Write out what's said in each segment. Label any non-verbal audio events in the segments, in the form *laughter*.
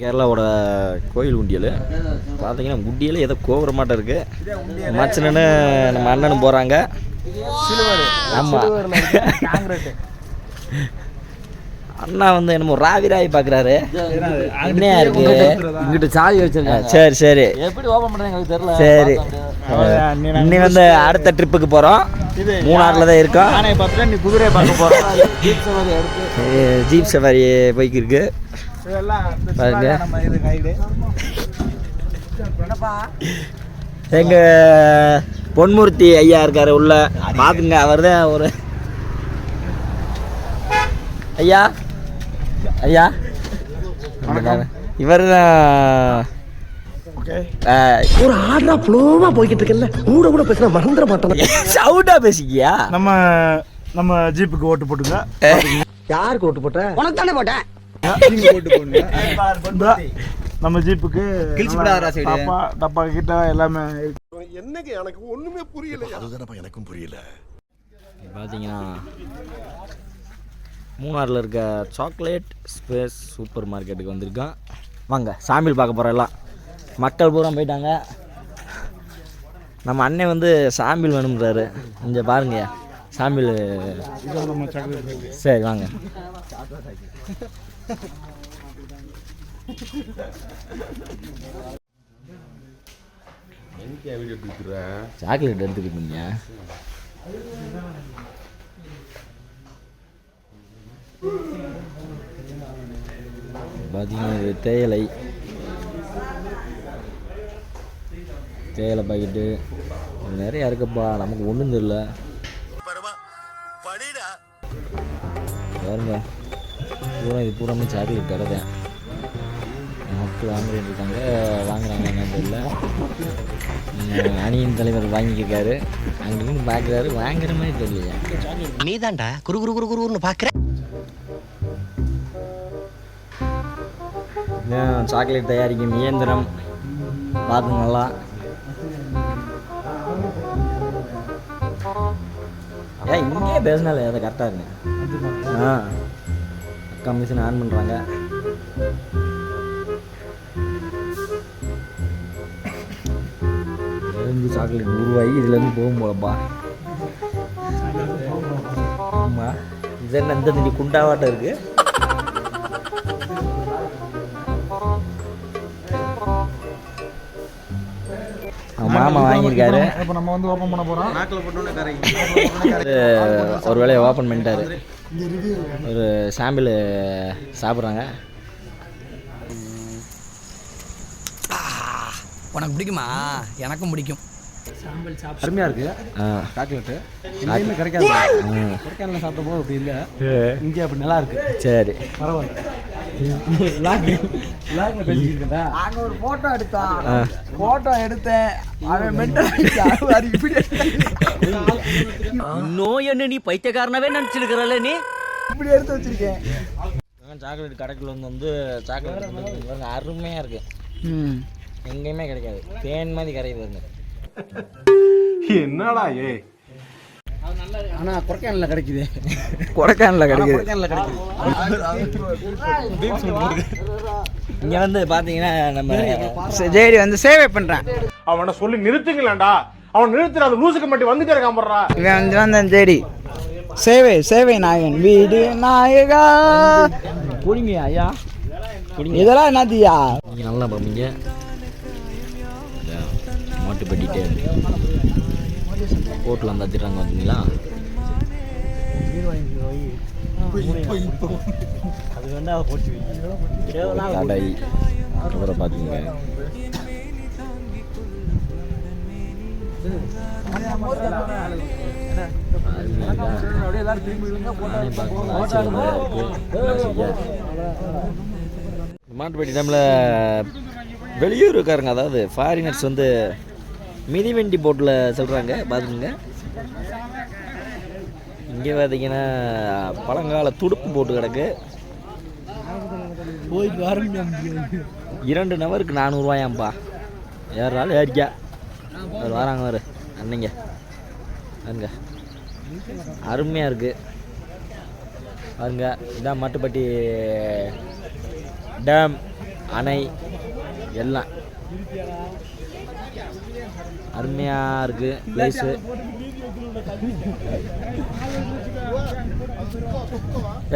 கேரளாவோட கோயில் உண்டியல். பார்த்தீங்கன்னா உண்டியல் ஏதோ கோபுர மாட்டம் இருக்குது மச்சனன்னு நம்ம அண்ணனும் போகிறாங்க ஆமாம் அண்ணா வந்து என்னமோ ராவிராய் பார்க்குறாரு என்னையா இருக்கு? இங்கிட்ட சாவி வச்சிருக்கேன் சரி சரி. எப்படி ஓபன் பண்றேன்னு எனக்கு தெரியல. சரி. இன்னி வந்து அடுத்த ட்ரிப்புக்கு போகிறோம் மூணாறில் தான் இருக்கோம். நானே பார்த்துட்டு நீ குதிரையை பார்க்க போறேன் ஜீப் சவாரி பைக் இருக்கு இதெல்லாம் இந்த பாருங்க. சிவாஜி நம்ம இது கைடு. என்னப்பா? எங்க பொன்மூர்த்தி ஐயா இருக்காரு உள்ள பாத்துங்க அவர் தான் ஒரு ஐயா? ஐயா? இவர் தான் ஒரு ஆர்டரா ஃப்ளோவா போய்கிட்டு இருக்கல கூட கூட பேசினா மறந்துட மாட்டேன். சவுண்டா பேசிக்கியா? நம்ம நம்ம ஜீப்புக்கு ஓட்டு போட்டுங்க. யாருக்கு ஓட்டு போட்ட? உனக்கு தானே போட்டேன். *laughs* நம்ம ஜீப்புக்கு டப்பா டப்பா கிட்ட எல்லாமே. என்னங்க எனக்கு ஒண்ணுமே புரியல அதுதானப்பா எனக்கும் புரியல. பார்த்தீங்கன்னா மூணாறில் இருக்க சாக்லேட் ஸ்பேஸ் சூப்பர் மார்க்கெட்டுக்கு வந்திருக்கோம். வாங்க சாம்பிள் பார்க்க போகிறோம் எல்லாம். மக்கள் பூரா போயிட்டாங்க. நம்ம அண்ணன் வந்து சாம்பிள் வேணும்ன்றாரு. இங்கே பாருங்க சாம்பிள் சாக்லேட் சரி வாங்க. சாக்லேட் எடுத்துக்கிட்டீங்க. பார்த்தீங்கன்னா தேயிலை. தேயிலை பாக்கெட்டு. நிறையா இருக்குப்பா. நமக்கு ஒன்றும் தெரியல. பாருங்க. பூரா இது பூராமே சாக்லேட் கடை தான். மக்கள் வாங்கிட்டு இருக்காங்க. வாங்குறாங்க என்னன்னு தெரியல. அணியின் தலைவர் வாங்கியிருக்காரு. அங்கிருந்து பார்க்குறாரு வாங்குற மாதிரி தெரியலையா? நீதான்டா குரு குரு குரு குருன்னு இதான் சாக்லேட் தயாரிக்கும் இயந்திரம் பார்த்து நல்லா. ஏன் இங்கேயே பேசினாலே அதை கரெக்டாக இருங்க ஆ. அக்கா மிஷின் ஆன் பண்ணுறாங்க சாக்லேட் உருவாகி இதுலேருந்து போகும் போலப்பா. ஆமாம் இது என்ன இந்த தண்ணி குண்டாவாட்டம் இருக்குது மாமா வாங்கியிருக்காரு. இப்போ நம்ம வந்து ஓபன் பண்ண போறோம். அது ஒரு வேலையை ஓப்பன் பண்ணிட்டாரு. ஒரு சாம்பிள் சாப்பிட்றாங்க. உனக்கு பிடிக்குமா? எனக்கும் பிடிக்கும். அருமையா இருக்கு. ஆ. சாக்லேட்டு எங்கேயுமே கிடைக்காது. கொடைக்கானல சாப்பிட்ட போது அப்படி இல்லை. இங்கே அப்படி நல்லா இருக்கு. சரி. பரவாயில்ல. நாங்க ஒரு போட்டோ எடுத்தோம் போட்டோ எடுத்தேன். அவன் மென்டல் இப்படி என்ன நீ பைத்தியக்காரனவே நினைச்சிருக்கிறல்ல நீ? இப்படி எடுத்து வச்சிருக்கேன். சாக்லேட் கடைக்குள்ள வந்து வந்து சாக்லேட் வந்து அருமையாக இருக்குது எங்கேயுமே கிடைக்காது. தேன் மாதிரி கரையுது பாருங்க. என்னடா ஏ ஆனா கொடைக்கானல்ல கிடைக்குது. கொடைக்கானல கிடைக்குது. கிடைக்குது. இங்கே வந்து பார்த்தீங்கன்னா நம்ம ஜேடி வந்து சேவை பண்றேன். அவனை சொல்லி நிறுத்துங்களேன்டா. அவன் நிறுத்துற அந்த லூசுக்கு மட்டும் வந்துட்டே இருக்கான் இவன் வந்து வந்தான் ஜேடி சேவை சேவை நாயகன் வீடு நாயகா. குடிங்க ஐயா? இதெல்லாம் என்னத்தியா நீங்கள் நல்லா பார்ப்பீங்க மாட்டு பட்டிட்டு கோட்டில் வந்து தத்திடுறாங்க பார்த்தீங்களா கடை அப்புறம் பார்த்தீங்க மாட்டுப்பட்டி டேமில் வெளியூருக்காரங்க அதாவது ஃபாரினர்ஸ் வந்து மிதிவண்டி போட்டில் சொல்கிறாங்க பார்த்துங்க இங்கே பார்த்தீங்கன்னா பழங்கால துடுப்பு போட்டு கிடக்கு. போயிட்டு வர இரண்டு நபருக்கு நானூறுவாயாம்ப்பா ஏறாலும் ஏறிக்கா அவர் வராங்க வரு அன்னைங்க அங்க அருமையாக இருக்குது பாருங்க. இதான் மட்டுப்பட்டி டேம் அணை எல்லாம். அருமையாக இருக்குது பிளேஸு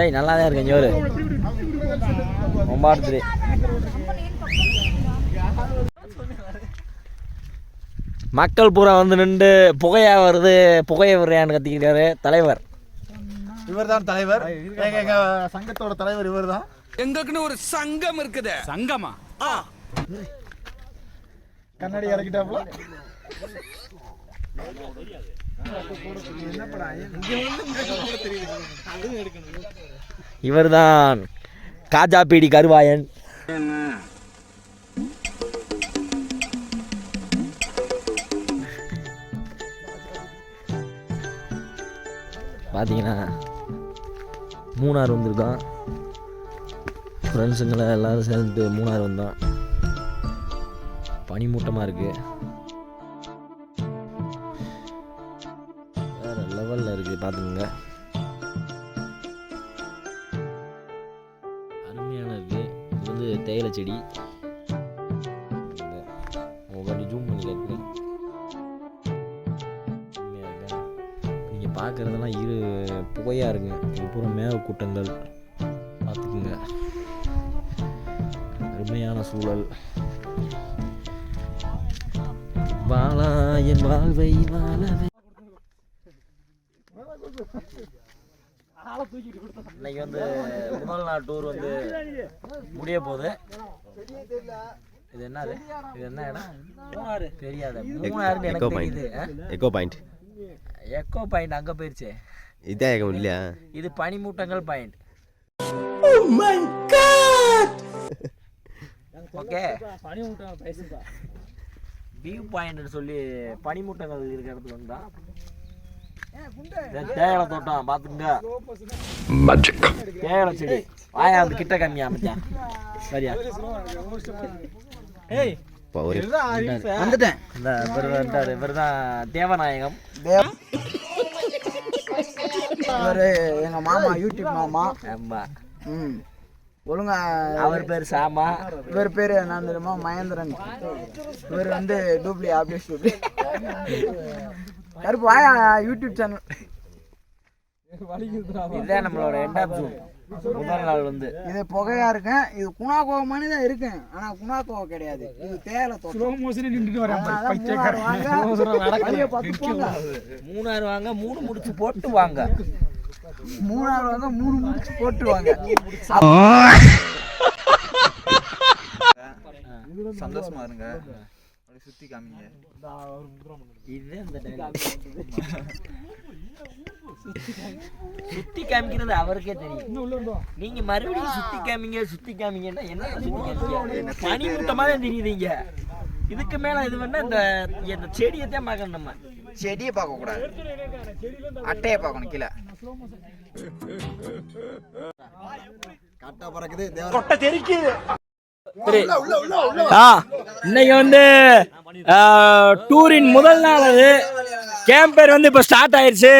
ஏய் நல்லா தான் இருக்கேன் ஜோரு ரொம்ப த்ரீ மக்கள் பூரா வந்து நின்று புகையா வருது புகைய வருயான்னு கத்திக்கிறாரு தலைவர். இவர் தான் தலைவர் எங்க சங்கத்தோட தலைவர் இவர் தான் எங்களுக்குன்னு ஒரு சங்கம் இருக்குது. சங்கமா? கண்ணாடி இறக்கிட்டாப்புல? இவர்தான் காஜா பீடி கருவாயன். பார்த்தீங்கன்னா மூணார் வந்திருக்கோம் ஃப்ரெண்ட்ஸுங்களை எல்லாரும் சேர்ந்து மூணார் வந்தோம் பனிமூட்டமாக இருக்குது வேறு லெவலில் இருக்குது பார்த்துக்கோங்க. அருமையான இருக்குது இது வந்து தேயிலை செடி. பார்க்குறதெல்லாம் இரு புகையாக இருக்குங்க இது பூரா மேக கூட்டங்கள் பார்த்துக்குங்க. அருமையான சூழல். வாழா என் வாழ்வை வாழவே இன்னைக்கு வந்து முதல் நாள் டூர் வந்து முடிய போகுது. இது என்னது? இது என்ன இடம்? மூணாறு. தெரியாது. மூணாறுன்னு எனக்கு தெரியுது. எக்கோ பாயிண்ட் எக்கோ பாயிண்ட் அங்கே போயிருச்சு. இதான் ஏகம் இல்லையா? இது பனிமூட்டங்கள் பாயிண்ட் ஓகே வியூ பாயிண்ட்னு சொல்லி பனிமூட்டங்கள் இருக்கிற இடத்துக்கு வந்தா தேயிலை தோட்டம் பார்த்துங்க தேயிலை செடி. வாயா அந்த கிட்ட கம்மியா மச்சான் சரியா? ஒரு வந்துட்டேன். இந்த இவர் வந்தார் இவர் தான் தேவநாயகம் *laughs* இவர் எங்க மாமா யூடியூப் மாமா. ஆமா. ம். ஒழுங்கா அவர் பேர் சாமா. இவர் பேர் என்ன தெரியுமா? மகேந்திரன். இவர் வந்து டூப்ளி ஆப்டிஸ் டூப்ளி. கருப்பு வாயா யூடியூப் சேனல் இதுதான் நம்மளோட எண்ட் ஆஃப் ஜூன் முதல் நாள் வந்து இது புகையா இருக்கேன் இது குணாக்கோவ மாதிரி தான் இருக்கேன். ஆனா குணாக்கோவ கிடையாது. இது தேயிலை தோட்டம். மூணாறு வாங்க, வாங்க மூணு முடிச்சு போட்டு வாங்க. மூணாறு வந்து மூணு முடிச்சு போட்டு வாங்க. சந்தோஷமா இருங்க. அப்படி சுத்தி காமிங்க இது இந்த dialogue. சுத்தி காமிக்கிறது அவருக்கே தெரியும். நீங்க மறுபடியும் சுத்தி காமிங்க சுத்தி காமிங்கன்னா என்ன சுத்தி பனி மூட்டமா தான் தெரியுதுங்க இதுக்கு மேல இது வேணா இந்த இந்த செடியத்தான் பார்க்கணும் நம்ம. செடியை பார்க்க கூடாது. அட்டையை பார்க்கணும் கீழே. கட்டா பறக்குது ஆ இன்னைக்கு வந்து டூரின் முதல் நாள் அது. கேம்பேர் வந்து இப்போ ஸ்டார்ட் ஆயிருச்சு.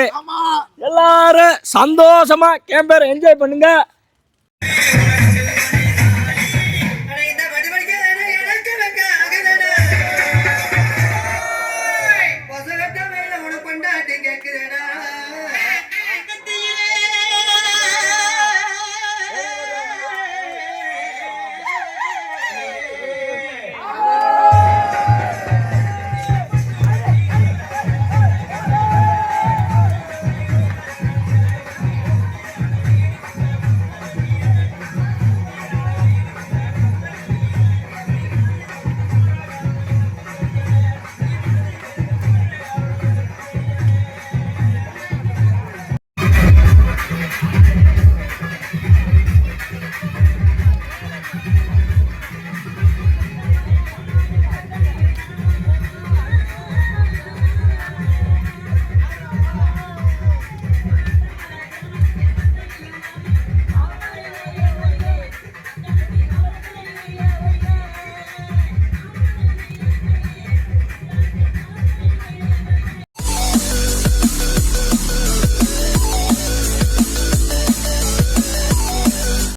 எல்லாரும் சந்தோஷமா கேம்பேர் என்ஜாய் பண்ணுங்க.